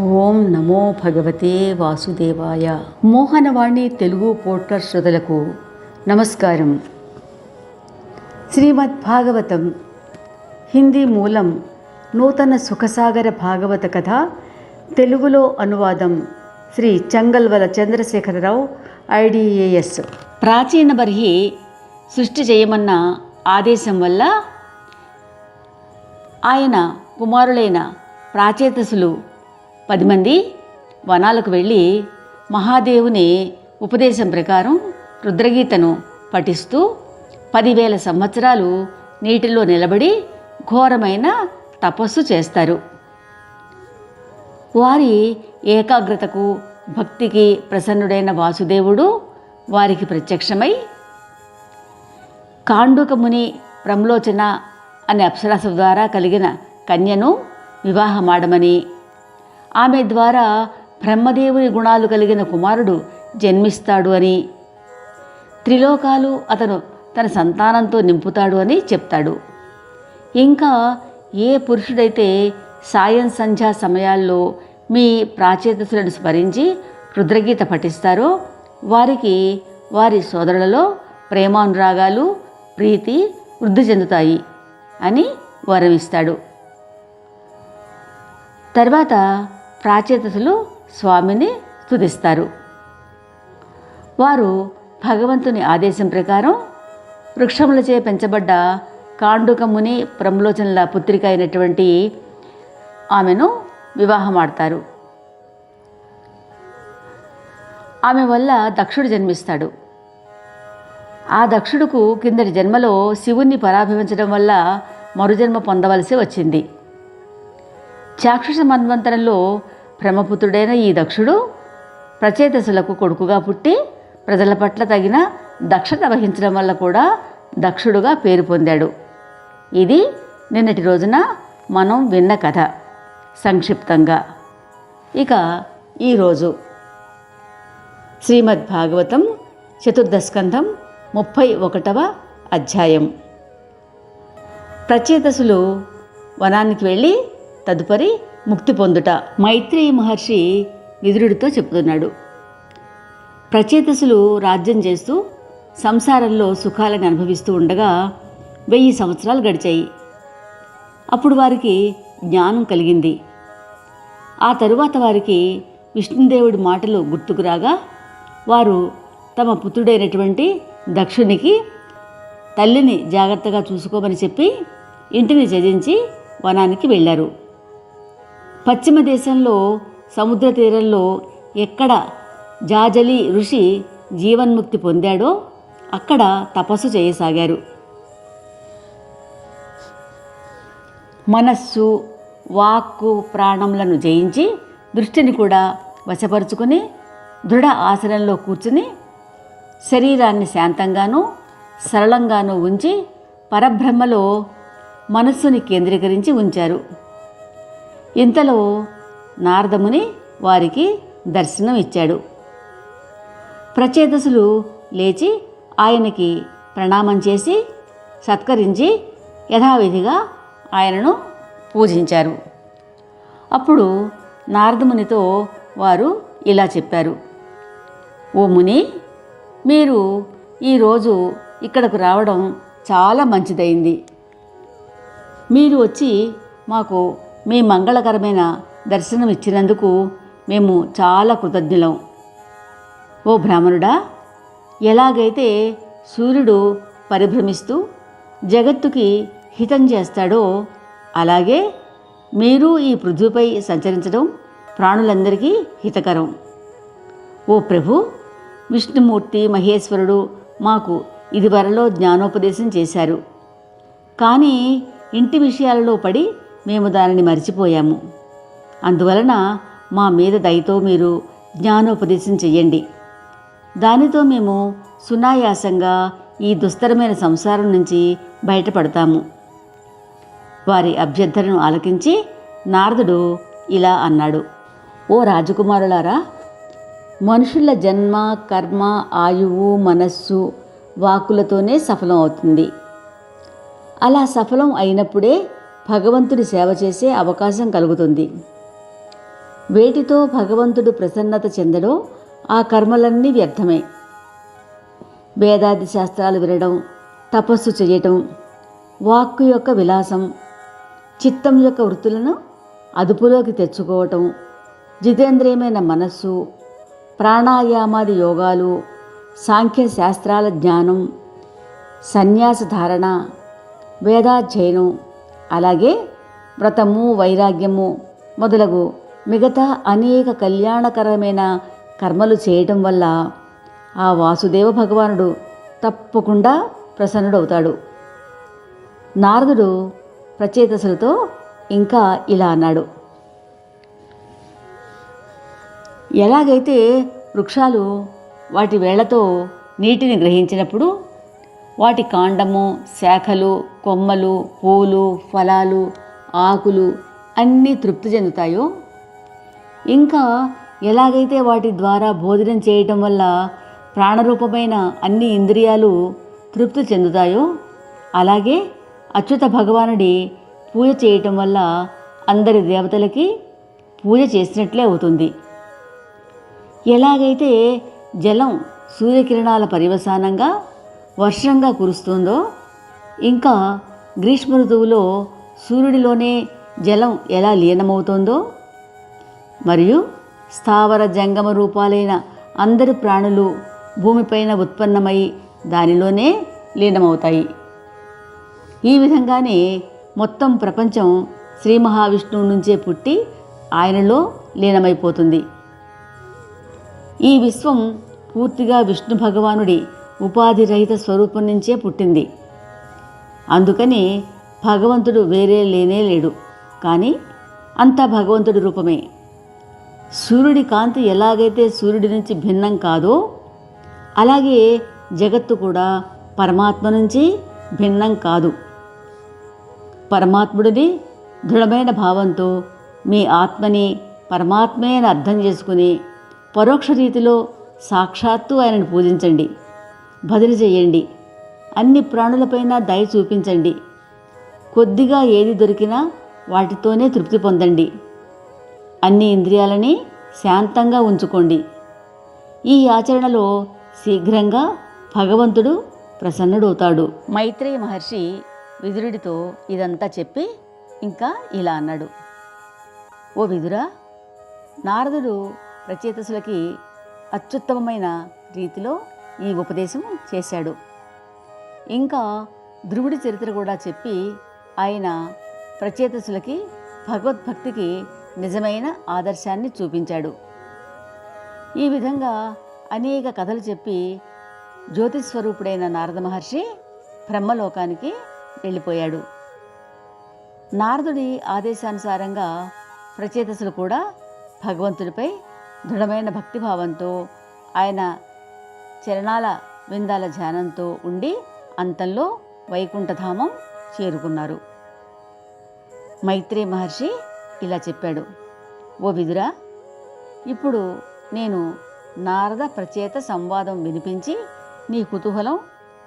ఓం నమో భగవతే వాసుదేవాయ. మోహనవాణి తెలుగు పోట్కర్ శ్రోతలకు నమస్కారం. శ్రీమద్ భాగవతం హిందీ మూలం నూతన సుఖసాగర భాగవత కథ తెలుగులో అనువాదం శ్రీ చంగల్వల చంద్రశేఖరరావు ఐడిఏఎస్. ప్రాచీన బర్హి సృష్టి చేయమన్న ఆదేశం వల్ల ఆయన కుమారులైన ప్రాచేతసులు పది మంది వనాలకు వెళ్ళి మహాదేవుని ఉపదేశం ప్రకారం రుద్రగీతను పఠిస్తూ పదివేల సంవత్సరాలు నీటిలో నిలబడి ఘోరమైన తపస్సు చేస్తారు. వారి ఏకాగ్రతకు భక్తికి ప్రసన్నుడైన వాసుదేవుడు వారికి ప్రత్యక్షమై కాండుకముని ప్రమ్లోచన అనే అప్సరాస ద్వారా కలిగిన కన్యను వివాహమాడమని ఆమె ద్వారా బ్రహ్మదేవుని గుణాలు కలిగిన కుమారుడు జన్మిస్తాడు అని. త్రిలోకాలు అతను తన సంతానంతో నింపుతాడు అని చెప్తాడు. ఇంకా ఏ పురుషుడైతే సాయం సంధ్యా సమయాల్లో మీ ప్రాచేతసులను స్మరించి రుద్రగీత పఠిస్తారో వారికి వారి సోదరులలో ప్రేమానురాగాలు ప్రీతి వృద్ధి చెందుతాయి అని వరమిస్తాడు. తర్వాత ప్రాచేతసులు స్వామిని స్థుతిస్తారు వారు భగవంతుని ఆదేశం ప్రకారం వృక్షములచే పెంచబడ్డ కాండుకముని ప్రమ్లోచనల పుత్రిక అయినటువంటి ఆమెను వివాహమాడతారు. ఆమె వల్ల దక్షుడు జన్మిస్తాడు. ఆ దక్షుడుకు కిందటి జన్మలో శివుణ్ణి పరాభవించడం వల్ల మరుజన్మ పొందవలసి వచ్చింది. చాక్షుష మన్వంతరంలో బ్రహ్మపుత్రుడైన ఈ దక్షుడు ప్రచేతసులకు కొడుకుగా పుట్టి ప్రజల పట్ల తగిన దక్షత వహించడం వల్ల కూడా దక్షుడుగా పేరు పొందాడు. ఇది నిన్నటి రోజున మనం విన్న కథ సంక్షిప్తంగా. ఇక ఈరోజు శ్రీమద్ భాగవతం చతుర్దస్కంధం ముప్పై ఒకటవ అధ్యాయం. ప్రచేతసులు వనానికి వెళ్ళి తదుపరి ముక్తి పొందుట. మైత్రి మహర్షి విదురుడితో చెప్తున్నాడు ప్రచేతసులు రాజ్యం చేస్తూ సంసారంలో సుఖాలను అనుభవిస్తూ ఉండగా వెయ్యి సంవత్సరాలు గడిచాయి. అప్పుడు వారికి జ్ఞానం కలిగింది. ఆ తరువాత వారికి విష్ణుదేవుడి మాటలు గుర్తుకు రాగా వారు తమ పుత్రుడైనటువంటి దక్షునికి తల్లిని జాగ్రత్తగా చూసుకోమని చెప్పి ఇంటిని త్యజించి వనానికి వెళ్ళారు. పశ్చిమ దేశంలో సముద్ర తీరంలో ఎక్కడ జాజలి ఋషి జీవన్ముక్తి పొందాడో అక్కడ తపస్సు చేయసాగారు. మనస్సు వాక్కు ప్రాణములను జయించి దృష్టిని కూడా వశపరుచుకుని దృఢ ఆసనంలో కూర్చుని శరీరాన్ని శాంతంగానూ సరళంగానూ ఉంచి పరబ్రహ్మలో మనస్సుని కేంద్రీకరించి ఉంచారు. ఇంతలో నారదముని వారికి దర్శనం ఇచ్చాడు. ప్రచేతసులు లేచి ఆయనకి ప్రణామం చేసి సత్కరించి యథావిధిగా ఆయనను పూజించారు. అప్పుడు నారదమునితో వారు ఇలా చెప్పారు. ఓ ముని మీరు ఈరోజు ఇక్కడకు రావడం చాలా మంచిదైంది. మీరు వచ్చి మాకు మీ మంగళకరమైన దర్శనం ఇచ్చినందుకు మేము చాలా కృతజ్ఞులం. ఓ బ్రాహ్మణుడా ఎలాగైతే సూర్యుడు పరిభ్రమిస్తూ జగత్తుకి హితం చేస్తాడో అలాగే మీరు ఈ పృథ్వీపై సంచరించడం ప్రాణులందరికీ హితకరం. ఓ ప్రభు విష్ణుమూర్తి మహేశ్వరుడు మాకు ఇదివరలో జ్ఞానోపదేశం చేశారు. కానీ ఇంటి విషయాలలో పడి మేము దానిని మర్చిపోయాము. అందువలన మా మీద దయతో మీరు జ్ఞానోపదేశం చెయ్యండి. దానితో మేము సునాయాసంగా ఈ దుస్తరమైన సంసారం నుంచి బయటపడతాము. వారి అభ్యర్థనను ఆలకించి నారదుడు ఇలా అన్నాడు. ఓ రాజకుమారులారా మనుషుల జన్మ కర్మ ఆయువు మనస్సు వాకులతోనే సఫలం అవుతుంది. అలా సఫలం అయినప్పుడే భగవంతుడి సేవ చేసే అవకాశం కలుగుతుంది. వేటితో భగవంతుడు ప్రసన్నత చెందడో ఆ కర్మలన్నీ వ్యర్థమే. వేదాది శాస్త్రాలు వినడం తపస్సు చేయటం వాక్కు యొక్క విలాసం చిత్తం యొక్క వృత్తులను అదుపులోకి తెచ్చుకోవటం జితేంద్రియమైన మనస్సు ప్రాణాయామాది యోగాలు సాంఖ్య శాస్త్రాల జ్ఞానం సన్యాస ధారణ వేదాధ్యయనం అలాగే వ్రతము వైరాగ్యము మొదలగు మిగతా అనేక కళ్యాణకరమైన కర్మలు చేయటం వల్ల ఆ వాసుదేవ భగవానుడు తప్పకుండా ప్రసన్నుడవుతాడు. నారదుడు ప్రచేతసులతో ఇంకా ఇలా అన్నాడు. ఎలాగైతే వృక్షాలు వాటి వేళ్ళతో నీటిని గ్రహించినప్పుడు వాటి కాండము శాఖలు కొమ్మలు పూలు ఫలాలు ఆకులు అన్నీ తృప్తి చెందుతాయో? ఇంకా ఎలాగైతే వాటి ద్వారా భోజనం చేయటం వల్ల ప్రాణరూపమైన అన్ని ఇంద్రియాలు తృప్తి చెందుతాయో అలాగే అచ్యుత భగవానుడి పూజ చేయటం వల్ల అందరి దేవతలకి పూజ చేసినట్లే అవుతుంది. ఎలాగైతే జలం సూర్యకిరణాల పర్యవసానంగా వర్షంగా కురుస్తుందో ఇంకా గ్రీష్మ ఋతువులో సూర్యుడిలోనే జలం ఎలా లీనమవుతుందో మరియు స్థావర జంగమ రూపాలైన అందరి ప్రాణులు భూమిపైన ఉత్పన్నమై దానిలోనే లీనమవుతాయి. ఈ విధంగానే మొత్తం ప్రపంచం శ్రీ మహావిష్ణువు నుంచే పుట్టి ఆయనలో లీనమైపోతుంది. ఈ విశ్వం పూర్తిగా విష్ణు భగవానుడి ఉపాధి రహిత స్వరూపం నుంచే పుట్టింది. అందుకని భగవంతుడు వేరే లేనే లేడు. కానీ అంతా భగవంతుడి రూపమే. సూర్యుడి కాంతి ఎలాగైతే సూర్యుడి నుంచి భిన్నం కాదో అలాగే జగత్తు కూడా పరమాత్మ నుంచి భిన్నం కాదు. పరమాత్ముడిని దృఢమైన భావంతో మీ ఆత్మని పరమాత్మే అని అర్థం చేసుకుని పరోక్ష రీతిలో సాక్షాత్తు ఆయనను పూజించండి. బదులు చేయండి. అన్ని ప్రాణులపైన దయ చూపించండి. కొద్దిగా ఏది దొరికినా వాటితోనే తృప్తి పొందండి. అన్ని ఇంద్రియాలని శాంతంగా ఉంచుకోండి. ఈ ఆచరణలో శీఘ్రంగా భగవంతుడు ప్రసన్నుడవుతాడు. మైత్రేయ మహర్షి విదురుడితో ఇదంతా చెప్పి ఇంకా ఇలా అన్నాడు. ఓ విదురా నారదుడు రచయితసులకి అత్యుత్తమమైన రీతిలో ఈ ఉపదేశం చేశాడు. ఇంకా ధ్రువుడి చరిత్ర కూడా చెప్పి ఆయన ప్రచేతసులకి భగవద్భక్తికి నిజమైన ఆదర్శాన్ని చూపించాడు. ఈ విధంగా అనేక కథలు చెప్పి జ్యోతిస్వరూపుడైన నారద మహర్షి బ్రహ్మలోకానికి వెళ్ళిపోయాడు. నారదుడి ఆదేశానుసారంగా ప్రచేతసులు కూడా భగవంతుడిపై దృఢమైన భక్తిభావంతో ఆయన చరణాల విందాల ధ్యానంతో ఉండి అంతంలో వైకుంఠధామం చేరుకున్నారు. మైత్రే మహర్షి ఇలా చెప్పాడు ఓ విదురా ఇప్పుడు నేను నారద ప్రచేత సంవాదం వినిపించి నీ కుతూహలం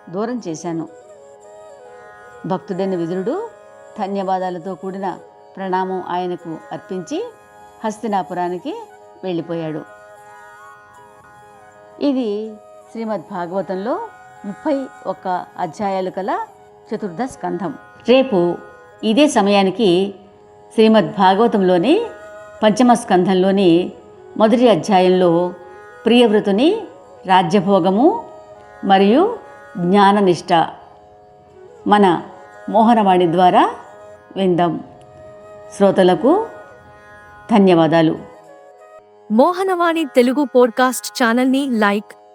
దూరం చేశాను. భక్తుడైన విదురుడు ధన్యవాదాలతో కూడిన ప్రణామం ఆయనకు అర్పించి హస్తినాపురానికి వెళ్ళిపోయాడు. ఇది శ్రీమద్ భాగవతంలో ముప్పై ఒక్క అధ్యాయాలు కల చతుర్థ స్కంధం. రేపు ఇదే సమయానికి శ్రీమద్ భాగవతంలోని పంచమ స్కంధంలోని మొదటి అధ్యాయంలో ప్రియవ్రతుని రాజ్యభోగము మరియు జ్ఞాననిష్ట మన మోహనవాణి ద్వారా విందాం. శ్రోతలకు ధన్యవాదాలు. మోహనవాణి తెలుగు పోడ్కాస్ట్ ఛానల్ని లైక్